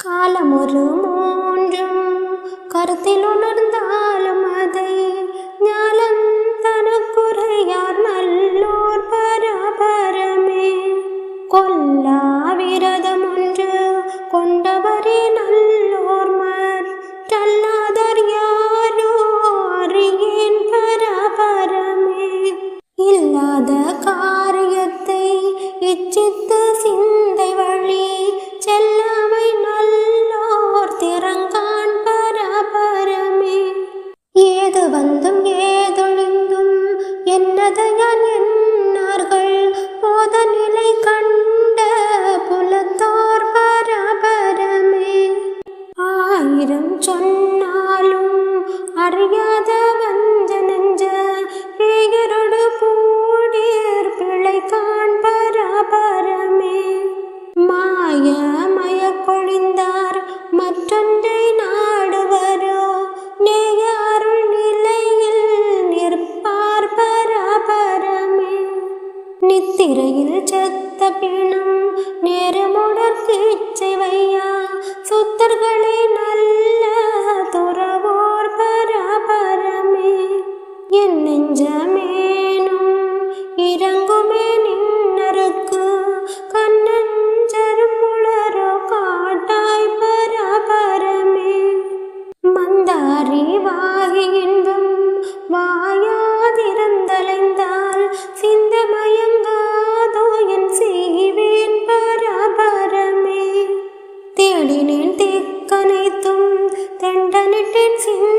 காலமொரு மூன்றும் கருத்தில் உணர்ந்தாலும் அதை ஞாலம் தனக்குறையார் நல்லோர் பரபரமே. கொல்லா விரதம் ஒன்று கொண்டவரே நல்லோர் மற்றல்லாதர் யாரோ அறியேன் பரபரமே. இல்லாத காரியத்தை இச்சித்து ஆயிரம் சொன்னாலும் அறியாத வந்த நெஞ்ச பேயரொடு கூடியர் பிழை காண் பரபரமே மாய மயக்கொழிந்தார் மற்றொன்றை நாடுவரோ நேய அருள் நிலையில் நிற்பார் பரபரமே நித்திரையில் செத்த பிணம் நேரமுடற் கீச்சை வையா சுத்தர்கள் என் நெஞ்சமேனும் இறங்குமே நின்னருக்கு கண்ணஞ்சரும் உளரோ காட்டாய் பரபரமே. மந்தாரி வாகி இன்பம் வாயாதிருந்தலைந்தால் சிந்த மயங்காதோ என் செய்வேன் பரபரமே. தேடினேன் தேக்கனைத்தும் தெண்டனிட்டேன் சிந்த